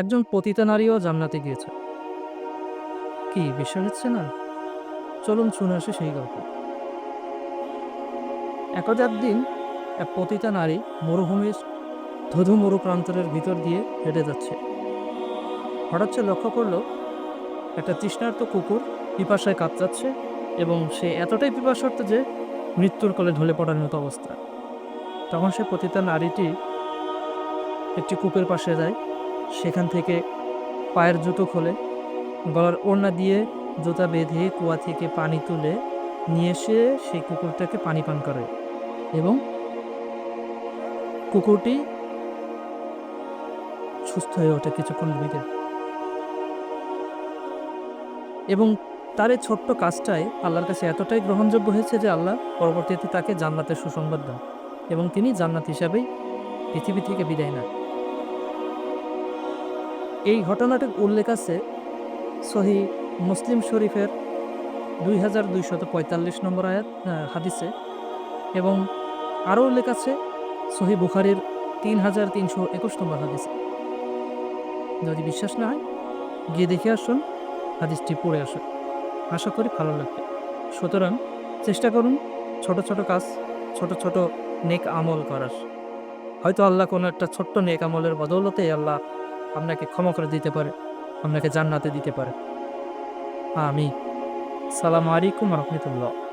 একজন পতিতা নারীও জান্নাতে গিয়েছে। কি বিশ্বাস হচ্ছে না? চলুন শুনে আসে সেই গল্প। একদার দিন এক পতিতা নারী মরুভূমির ধধু মরু প্রান্তরের ভিতর দিয়ে হেঁটে যাচ্ছে। হঠাৎ সে লক্ষ্য করল, একটা তৃষ্ণার্ত কুকুর পিপাসায় কাঁপচাচ্ছে এবং সে এতটাই পিপাসার্থ যে মৃত্যুর কলে ঢলে পড়ার মতো অবস্থা। তখন সে পতিতা নারীটি একটি কূপের পাশে যায় সেখান থেকে পায়ের জুতো খোলে, গলার ওড়না দিয়ে জুতা বেঁধে কুয়া থেকে পানি তুলে নিয়ে এসে সেই কুকুরটাকে পানি পান করে এবং কুকুরটি সুস্থ হয়ে ওঠে কিছুক্ষণ ভিতরে এবং তার এই ছোট্ট কাজটাই আল্লাহর কাছে এতটাই গ্রহণযোগ্য হয়েছে যে আল্লাহ পরবর্তীতে তাকে জান্নাতের সুসংবাদ দেন এবং তিনি জান্নাত হিসাবেই পৃথিবী থেকে বিদায় নেন। এই ঘটনাটির উল্লেখ আছে সহি মুসলিম শরীফের দুই হাজার দুইশত পঁয়তাল্লিশ নম্বর আয়াত হাদিসে এবং আরও উল্লেখ আছে সহি বুখারির তিন হাজার তিনশো একুশ নম্বর হাদিসে। যদি বিশ্বাস না হয়, গিয়ে দেখে আসুন, হাদিসটি পড়ে আসুন। আশা করি ভালো লাগবে। সুতরাং চেষ্টা করুন ছোট ছোট কাজ, ছোট ছোট নেক আমল করার। হয়তো আল্লাহ কোনো একটা ছোট্ট নেক আমলের বদৌলতে আল্লাহ আপনাকে ক্ষমা করে দিতে পারে আপনাকে জান্নাতে দিতে পারে। আমি সালাম আলাইকুম রহমতুল্লাহ।